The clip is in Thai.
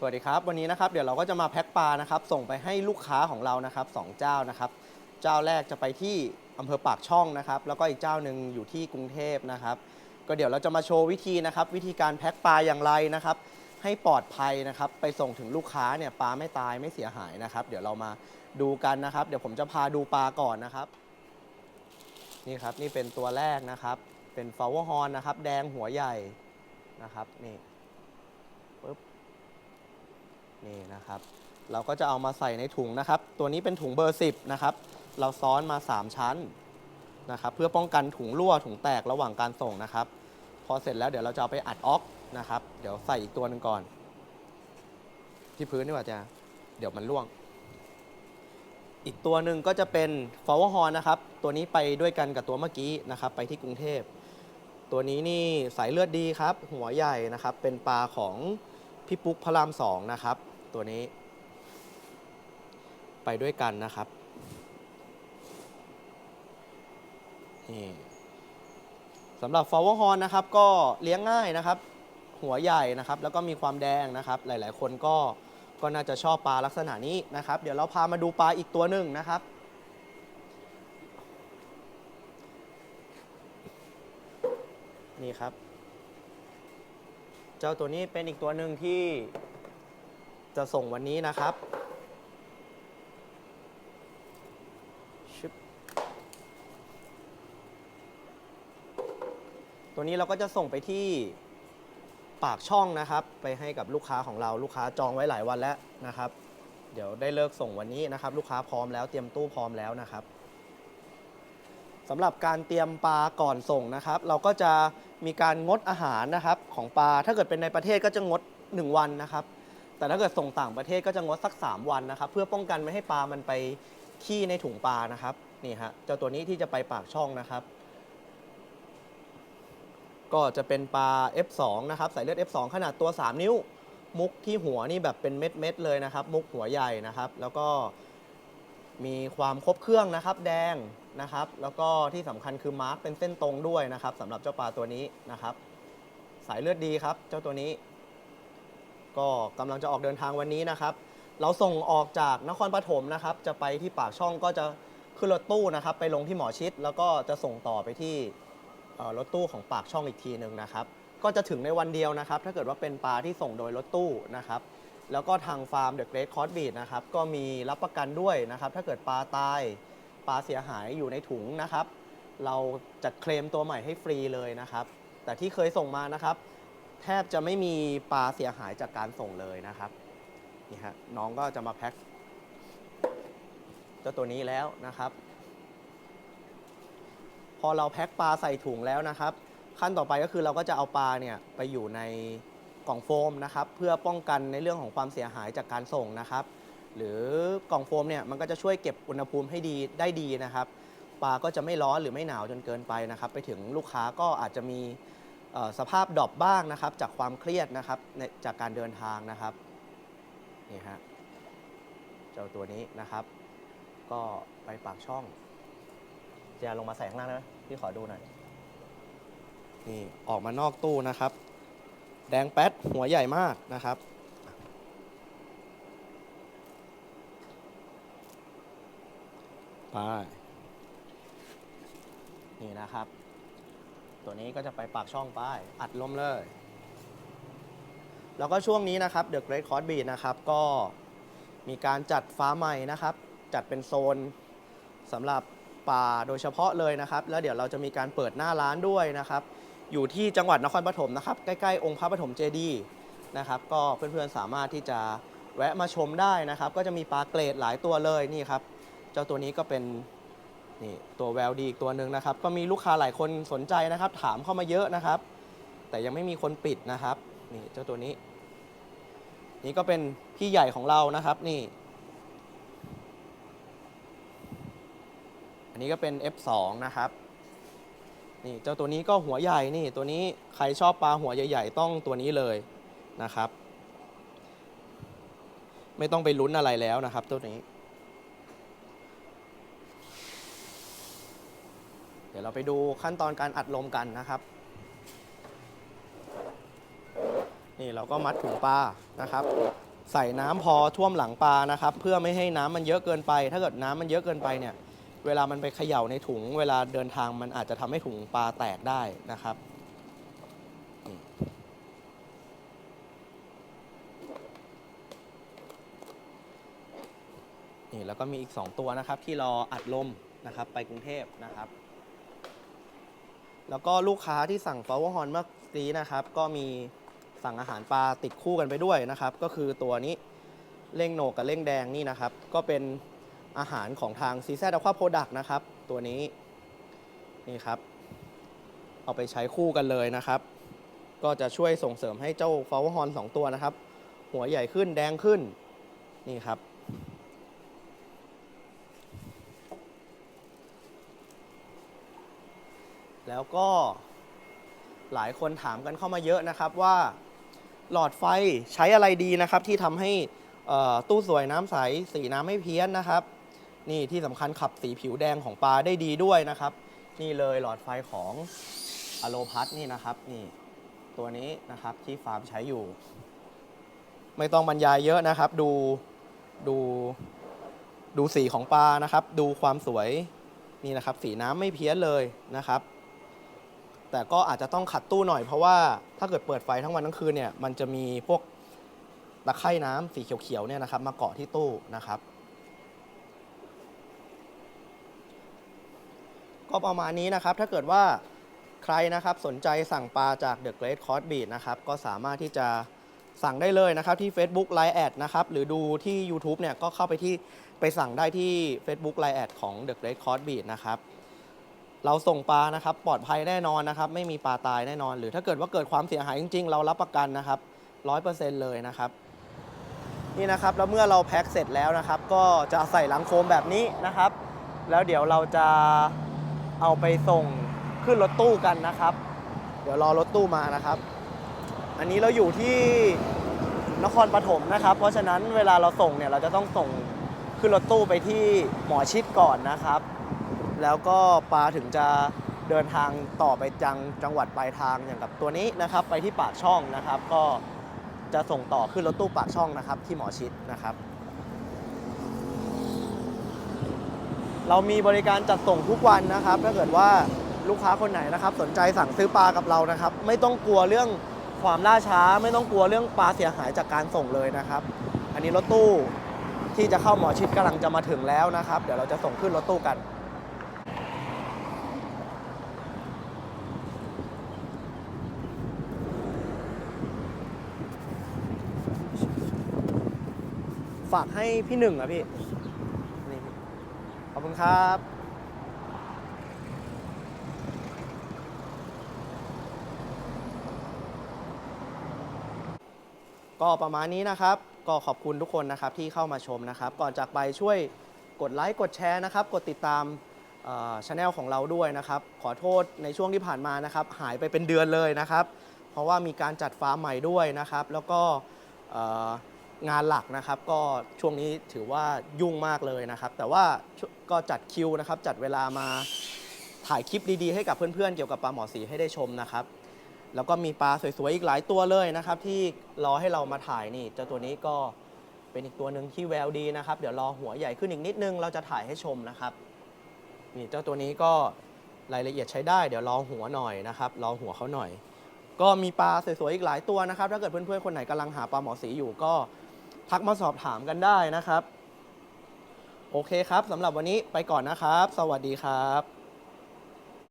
สวัสดีครับ วันนี้นะครับเดี๋ยวเราก็จะมาแพ็คปลานะครับ ส่งไปให้ลูกค้าของเรานะครับสองเจ้านะครับ เจ้าแรกจะไปที่อำเภอปากช่องนะครับ แล้วก็อีกเจ้าหนึ่งอยู่ที่กรุงเทพนะครับ ก็เดี๋ยวเราจะมาโชว์วิธีนะครับ วิธีการแพ็คปลาอย่างไรนะครับ ให้ปลอดภัยนะครับ ไปส่งถึงลูกค้าเนี่ยปลาไม่ตายไม่เสียหายนะครับ เดี๋ยวเรามาดูกันนะครับ เดี๋ยวผมจะพาดูปลาก่อนนะครับ นี่ครับนี่เป็นตัวแรกนะครับ เป็นฟลาวเวอร์ฮอนนะครับ แดงหัวใหญ่นะครับนี่ นี่นะครับ เราก็จะเอามาใส่ในถุงนะครับ ตัวนี้เป็นถุงเบอร์ 10 นะครับ เราซ้อนมา 3 ชั้นนะครับ เพื่อป้องกันถุงรั่วถุงแตกระหว่างการส่งนะครับ พอเสร็จแล้วเดี๋ยวเราจะเอาไปอัดออกนะครับ เดี๋ยวใส่อีกตัวหนึ่งก่อน ที่พื้นดีกว่าจะเดี๋ยวมันร่วง อีกตัวหนึ่งก็จะเป็นฟาวเวอร์ฮอนนะครับ ตัวนี้ไปด้วยกันกับตัวเมื่อกี้นะครับ ไปที่กรุงเทพ ตัวนี้นี่สายเลือดดีครับ หัวใหญ่นะครับ เป็นปลาของ พี่ปุ๊กพระรามสองนะครับ ตัวนี้ ไปด้วยกันนะครับนี่สำหรับฟาวเวอร์ฮอนนะครับ ก็เลี้ยงง่ายนะครับ หัวใหญ่นะครับ แล้วก็มีความแดงนะครับ หลาย ๆ คนก็ก็น่าจะชอบปลาลักษณะนี้นะครับ เดี๋ยวเราพามาดูปลาอีกตัวหนึ่งนะครับ นี่ครับ เจ้าตัวนี้เป็นอีกตัวหนึ่งที่จะส่งวันนี้นะครับชึบตัวนี้เราก็จะส่งไปที่ปากช่องนะครับ ไปให้กับลูกค้าของเราลูกค้าจองไว้หลายวันแล้วนะครับ เดี๋ยวได้เลิกส่งวันนี้นะครับ ลูกค้าพร้อมแล้วเตรียมตู้พร้อมแล้วนะครับ สำหรับการเตรียมปลาก่อนส่งนะครับ เราก็จะมีการงดอาหารนะครับของปลา ถ้าเกิดเป็นในประเทศก็จะงด 1 วันนะครับ แต่ถ้าเกิดส่งต่างประเทศก็จะงดสัก 3 วันนะครับ เพื่อป้องกันไม่ให้ปลามันไปขี้ในถุงปลานะครับนี่ฮะเจ้าตัวนี้ที่จะไปปากช่องนะครับ ก็จะเป็นปลา F2 นะครับสายเลือด F2 ขนาดตัว 3 นิ้ว มุกที่หัวนี่แบบเป็นเม็ดเม็ดๆเลยนะครับ มุกหัวใหญ่นะครับ แล้วก็มีความครบเครื่องนะครับ แดง นะครับ แล้วก็ที่สำคัญคือมาร์กเป็นเส้นตรงด้วยนะครับสำหรับเจ้าปลาตัวนี้นะครับ สายเลือดดีครับ เจ้าตัวนี้ ก็กำลังจะออกเดินทางวันนี้นะครับ เราส่งออกจากนครปฐมนะครับ จะไปที่ปากช่องก็จะขึ้นรถตู้นะครับ ไปลงที่หมอชิด แล้วก็จะส่งต่อไปที่รถตู้ของปากช่องอีกทีหนึ่งนะครับ ก็จะถึงในวันเดียวนะครับ ถ้าเกิดว่าเป็นปลาที่ส่งโดยรถตู้นะครับ แล้วก็ทางฟาร์มเดอะเกรทคอร์สบีดนะครับก็มีรับประกันด้วยนะครับ ถ้าเกิดปลาตาย ปลาเสียหายอยู่ในถุงนะครับ เราจะเคลมตัวใหม่ให้ฟรีเลยนะครับ แต่ที่เคยส่งมานะครับ แทบจะไม่มีปลาเสียหายจากการส่งเลยนะครับนี่ฮะน้องก็จะมาแพ็คเจ้าตัวนี้แล้วนะครับ พอเราแพ็คปลาใส่ถุงแล้วนะครับ ขั้นต่อไปก็คือเราก็จะเอาปลาเนี่ยไปอยู่ในกล่องโฟมนะครับ เพื่อป้องกันในเรื่องของความเสียหายจากการส่งนะครับ หรือกล่องโฟมเนี่ยมันก็จะช่วยเก็บอุณหภูมิให้ดีได้ดีนะครับปลาก็จะไม่ร้อนหรือไม่หนาวจนเกินไปนะครับ ไปถึงลูกค้าก็อาจจะมีสภาพดรอปบ้างนะครับ จากความเครียดนะครับจากการเดินทางนะครับนี่ฮะเจ้าตัวนี้นะครับ ก็ไปปากช่อง จะลงมาใส่ข้างล่างได้ไหมพี่ขอดูหน่อยนี่ออกมานอกตู้นะครับ แดงแป๊ดหัวใหญ่มากนะครับ ไปนี่นะครับ ตัวนี้ก็จะไปปากช่องไป อัดลมเลย แล้วก็ช่วงนี้นะครับ The Great c o r s Beat นะครับก็มีการจัดฟ้าใหม่นะครับ จัดเป็นโซนสำหรับป่าโดยเฉพาะเลยนะครับ แล้วเดี๋ยวเราจะมีการเปิดหน้าร้านด้วยนะครับ อยู่ที่จังหวัดนครปฐมนะครับ ใกล้ๆองค์พระปฐมเจดีย์นะครับ ก็เพื่อนๆสามารถที่จะแวะมาชมได้นะครับ ก็จะมีปลาเกรดหลายตัวเลยนี่ครับ จ้าตัวนี้ก็เป็นนี่ตัวแววดีอีกตัวหนึ่งนะครับ ก็มีลูกค้าหลายคนสนใจนะครับ ถามเข้ามาเยอะนะครับ แต่ยังไม่มีคนปิดนะครับนี่เจ้าตัวนี้ นี่ก็เป็นพี่ใหญ่ของเรานะครับนี่ อันนี้ก็เป็น F2 นะครับนี่เจ้าตัวนี้ก็หัวใหญ่นี่ตัวนี้ใครชอบปลาหัวใหญ่ ๆ ต้องตัวนี้เลยนะครับ ไม่ต้องไปลุ้นอะไรแล้วนะครับ ตัวนี้ ดี๋ยวเราไปดูขั้นตอนการอัดลมกันนะครับ นี่เราก็มัดถุงปลานะครับ ใส่น้ำพอท่วมหลังปลานะครับ เพื่อไม่ให้น้ำมันเยอะเกินไป ถ้าเกิดน้ำมันเยอะเกินไปเนี่ย เวลามันไปเขย่าในถุง เวลาเดินทางมันอาจจะทำให้ถุงปลาแตกได้นะครับนี่นี่แล้วก็มีอีก 2 ตัวนะครับที่รออัดลมนะครับไปกรุงเทพนะครับ แล้วก็ลูกค้าที่สั่งฟลาวอร์ฮอนเมื่อกี้นะครับ ก็มีสั่งอาหารปลาติดคู่กันไปด้วยนะครับ ก็คือตัวนี้เล่งโหนกกับเล่งแดงนี่นะครับ ก็เป็นอาหารของทางซีแซดอะควาโปรดักนะครับ ตัวนี้นี่ครับ เอาไปใช้คู่กันเลยนะครับ ก็จะช่วยส่งเสริมให้เจ้าฟลาวฮอนสองตัวนะครับ หัวใหญ่ขึ้นแดงขึ้นนี่ครับ แล้วก็หลายคนถามกันเข้ามาเยอะนะครับว่า หลอดไฟใช้อะไรดีนะครับ ที่ทำให้ตู้สวยน้ำใสสีน้ำไม่เพี้ยนนะครับ นี่ที่สำคัญขับสีผิวแดงของปลาได้ดีด้วยนะครับ นี่เลยหลอดไฟของอโลพัทนี่นะครับนี่ตัวนี้นะครับที่ฟาร์มใช้อยู่ ไม่ต้องบรรยายเยอะนะครับ ดูดูดูสีของปลานะครับ ดูความสวยนี่นะครับ สีน้ำไม่เพี้ยนเลยนะครับ แต่ก็อาจจะต้องขัดตู้หน่อยเพราะว่าถ้าเกิดเปิดไฟทั้งวันทั้งคืนเนี่ยมันจะมีพวกตะไคร่น้ำสีเขียวๆเนี่ยนะครับ มาเกาะที่ตู้นะครับ ก็ประมาณนี้นะครับถ้าเกิดว่าใครนะครับสนใจสั่งปลาจาก The Great c o s b e a t นะครับก็สามารถที่จะสั่งได้เลยนะครับที่ Facebook Line แอดนะครับหรือดูที่ YouTube เนี่ยก็เข้าไปที่ไปสั่งได้ที่ Facebook Line แอดของ The Great c o s b e a t นะครับ เราส่งปลานะครับปลอดภัยแน่นอนนะครับ ไม่มีปลาตายแน่นอน หรือถ้าเกิดว่าเกิดความเสียหายจริง ๆ เรารับประกันนะครับร้อยเปอร์เซ็นต์เลยนะครับนี่นะครับแล้วเมื่อเราแพ็คเสร็จแล้วนะครับ ก็จะใส่หลังโฟมแบบนี้นะครับ แล้วเดี๋ยวเราจะเอาไปส่งขึ้นรถตู้กันนะครับ เดี๋ยวรอรถตู้มานะครับ อันนี้เราอยู่ที่นครปฐมนะครับ เพราะฉะนั้นเวลาเราส่งเนี่ยเราจะต้องส่งขึ้นรถตู้ไปที่หมอชิดก่อนนะครับ แล้วก็ปลาถึงจะเดินทางต่อไปจังจังหวัดปลายทางอย่างกับตัวนี้นะครับ ไปที่ปากช่องนะครับ ก็จะส่งต่อขึ้นรถตู้ปากช่องนะครับ ที่หมอชิดนะครับ เรามีบริการจัดส่งทุกวันนะครับ ถ้าเกิดว่าลูกค้าคนไหนนะครับ สนใจสั่งซื้อปลากับเรานะครับ ไม่ต้องกลัวเรื่องความล่าช้า ไม่ต้องกลัวเรื่องปลาเสียหายจากการส่งเลยนะครับ อันนี้รถตู้ที่จะเข้าหมอชิดกำลังจะมาถึงแล้วนะครับ เดี๋ยวเราจะส่งขึ้นรถตู้กัน ฝากให้พี่หนึ่งอะพี่นี่พี่ขอบคุณครับก็ประมาณนี้นะครับ ก็ขอบคุณทุกคนนะครับที่เข้ามาชมนะครับ ก่อนจากไปช่วยกดไลค์กดแชร์นะครับ กดติดตามช anel ของเราด้วยนะครับ ขอโทษในช่วงที่ผ่านมานะครับ หายไปเป็นเดือนเลยนะครับ เพราะว่ามีการจัดฟาร์มใหม่ด้วยนะครับ แล้วก็ งานหลักนะครับก็ช่วงนี้ถือว่ายุ่งมากเลยนะครับ แต่ว่าก็จัดคิวนะครับ จัดเวลามาถ่ายคลิปดีๆ ให้กับเพื่อนๆ เกี่ยวกับปลาหมอสีให้ได้ชมนะครับ แล้วก็มีปลาสวยๆ อีกหลายตัวเลยนะครับ ที่รอให้เรามาถ่ายนี่เจ้าตัวนี้ก็เป็นอีกตัวหนึ่งที่แววดีนะครับ เดี๋ยวรอหัวใหญ่ขึ้นอีกนิดนึงเราจะถ่ายให้ชมนะครับนี่เจ้าตัวนี้ก็รายละเอียดใช้ได้ เดี๋ยวรอหัวหน่อยนะครับรอหัวเขาหน่อย ก็มีปลาสวยๆอีกหลายตัวนะครับ ถ้าเกิดเพื่อนๆคนไหนกำลังหาปลาหมอสีอยู่ก็ ทักมาสอบถามกันได้นะครับ โอเคครับสำหรับวันนี้ไปก่อนนะครับ สวัสดีครับ